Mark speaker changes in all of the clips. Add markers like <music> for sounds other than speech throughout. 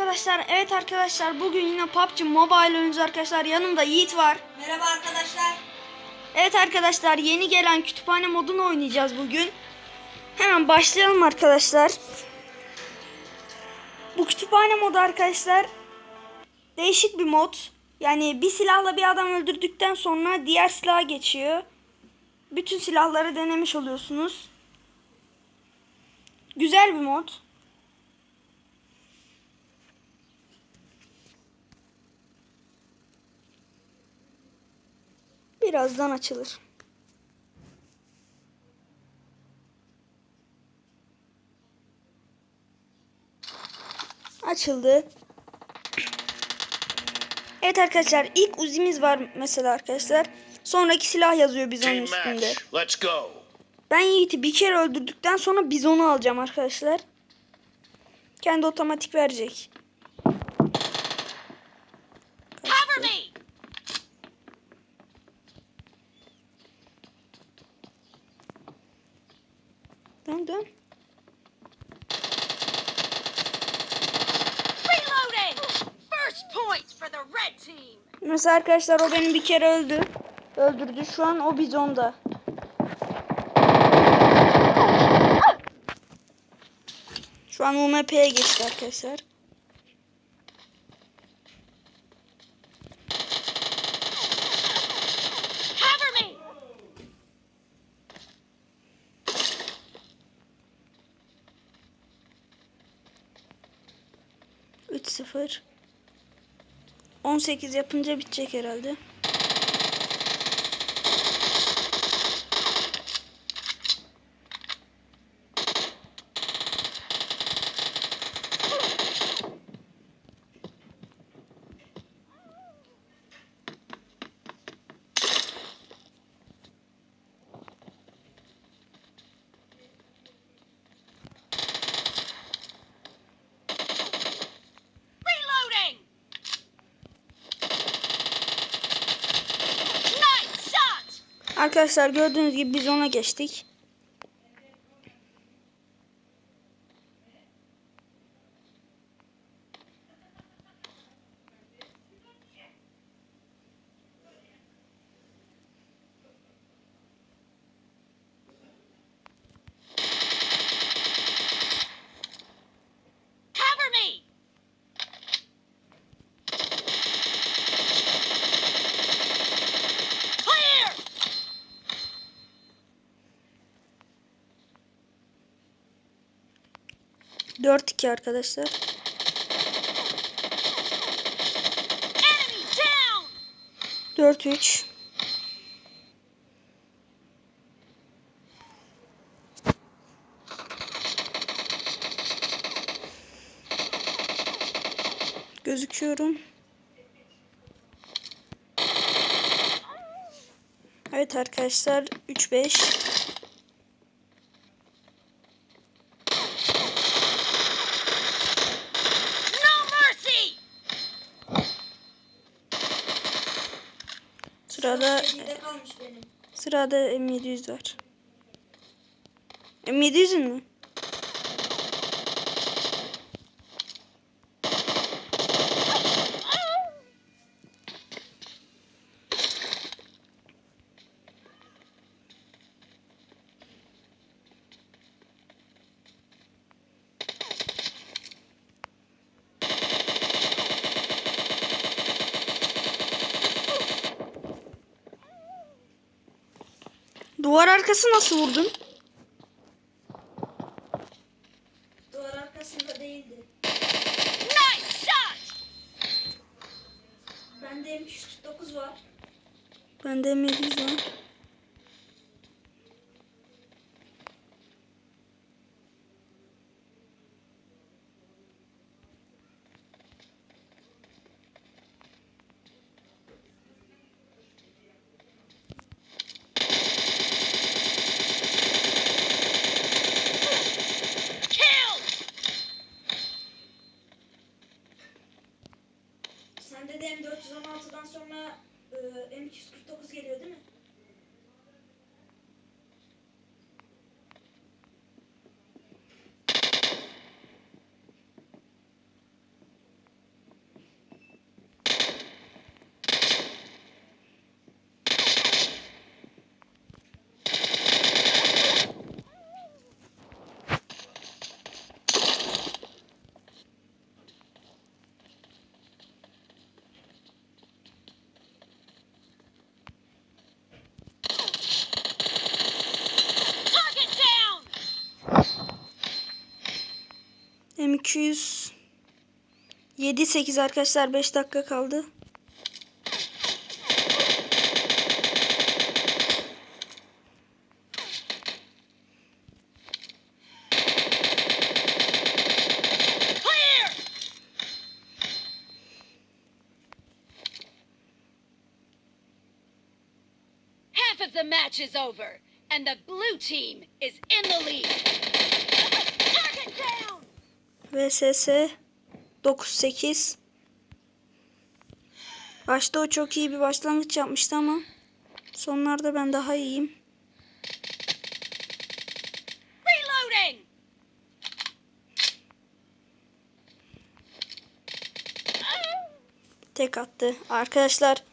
Speaker 1: arkadaşlar. Evet arkadaşlar bugün yine PUBG Mobile oynuyoruz arkadaşlar. Yanımda Yiğit var.
Speaker 2: Merhaba arkadaşlar.
Speaker 1: Evet arkadaşlar yeni gelen kütüphane modunu oynayacağız bugün. Hemen başlayalım arkadaşlar. Bu kütüphane modu arkadaşlar değişik bir mod. Yani bir silahla bir adam öldürdükten sonra diğer silaha geçiyor. Bütün silahları denemiş oluyorsunuz. Güzel bir mod. Birazdan açılır. Açıldı. Evet arkadaşlar ilk uzimiz var mesela arkadaşlar. Sonraki silah yazıyor bizonun
Speaker 3: Team
Speaker 1: üstünde. Ben Yiğit'i bir kere öldürdükten sonra bizonu alacağım arkadaşlar. Kendi otomatik verecek.
Speaker 2: Cover me.
Speaker 1: Dön dön.
Speaker 2: Reloading. First points for the red team.
Speaker 1: Mesela arkadaşlar o beni bir kere öldü. Öldürdü. Şu an o bizonda. Şu an UMP'ye geçti arkadaşlar. 0 18 yapınca bitecek herhalde.
Speaker 2: Reloading. Nice shot.
Speaker 1: Arkadaşlar gördüğünüz gibi biz ona geçtik. 4-2 arkadaşlar. Dört üç. Gözüküyorum. Evet arkadaşlar
Speaker 2: 3-5
Speaker 1: sırada sırada M700 var. M700'ün mü? Duvar arkası nasıl vurdun?
Speaker 2: Duvar arkasında değildi. Nice shot. Bende M149 var.
Speaker 1: Bende M700 var. 7-8 arkadaşlar 5 dakika kaldı.
Speaker 2: Half of the match is over, and the blue team is in the lead.
Speaker 1: VSS 9-8 Başta o çok iyi bir başlangıç yapmıştı ama sonlarda ben daha iyiyim.
Speaker 2: Reloading!
Speaker 1: Tek attı. Arkadaşlar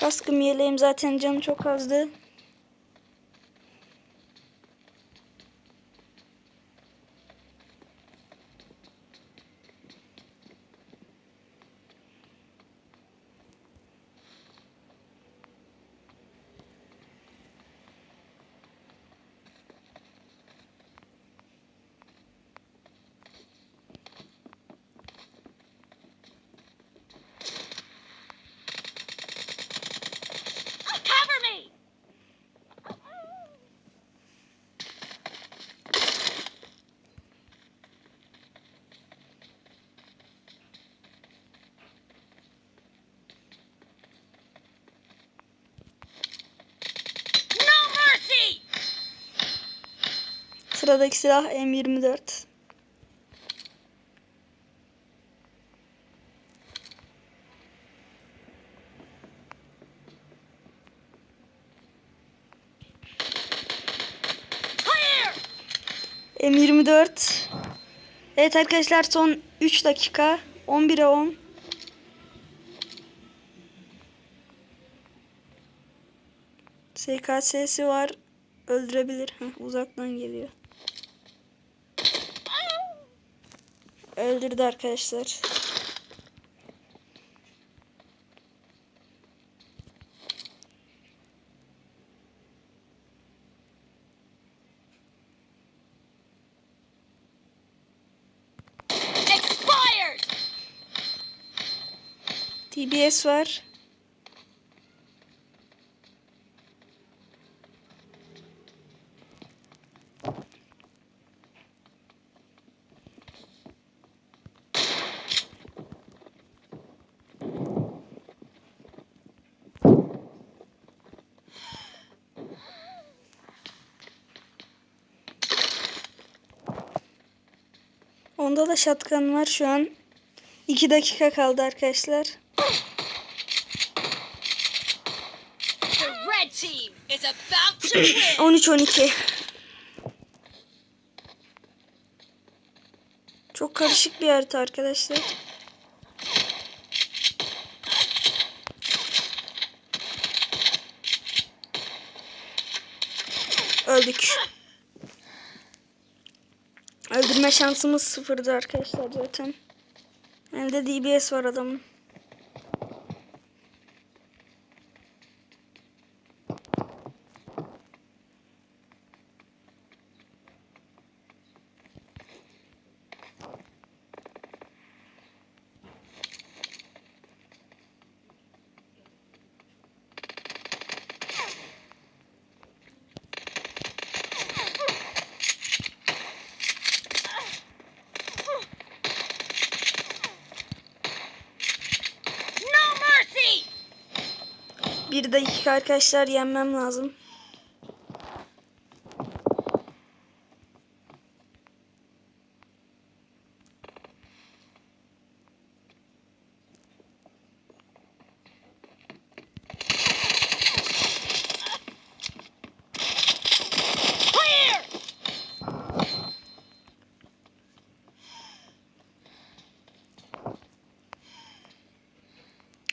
Speaker 1: kaskım yeleğim zaten canı çok azdı. Sıradaki silah M24.
Speaker 2: Clear!
Speaker 1: M24. Evet arkadaşlar son 3 dakika. 11'e 10. SKS'si var. Öldürebilir. Heh, uzaktan geliyor. Öldürdü arkadaşlar. TBS var. Onda da şatkan var şu an. 2 dakika kaldı arkadaşlar.
Speaker 2: Red team is about to win! <clears throat>
Speaker 1: 13-12. Çok karışık bir harita arkadaşlar. Öldük. Öldürme şansımız sıfırdı arkadaşlar zaten. Elde DBS var adamın. Bir dakika arkadaşlar yenmem lazım.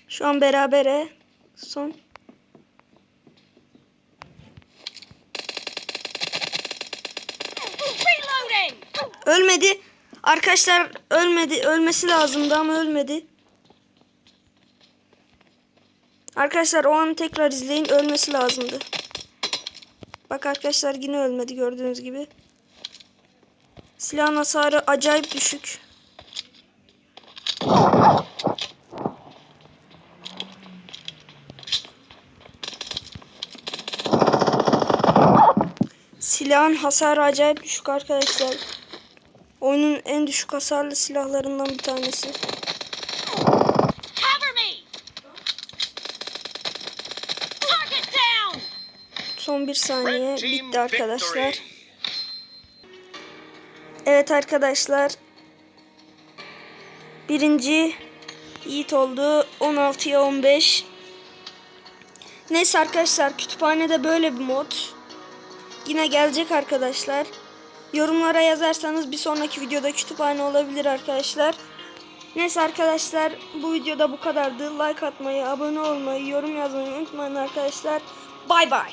Speaker 1: Şu an berabere. Son. Ölmedi. Arkadaşlar ölmedi. Ölmesi lazımdı ama ölmedi. Arkadaşlar o anı tekrar izleyin. Ölmesi lazımdı. Bak arkadaşlar yine ölmedi gördüğünüz gibi. Silahın hasarı acayip düşük. Silahın hasarı acayip düşük arkadaşlar. Oyunun en düşük hasarlı silahlarından bir tanesi. Son bir saniye bitti arkadaşlar. Evet arkadaşlar. Birinci Yiğit oldu. 16'ya 15. Neyse arkadaşlar kütüphanede böyle bir mod. Yine gelecek arkadaşlar. Yorumlara yazarsanız bir sonraki videoda kütüphane olabilir arkadaşlar. Neyse arkadaşlar bu videoda bu kadardı. Like atmayı, abone olmayı, yorum yazmayı unutmayın arkadaşlar. Bay bay.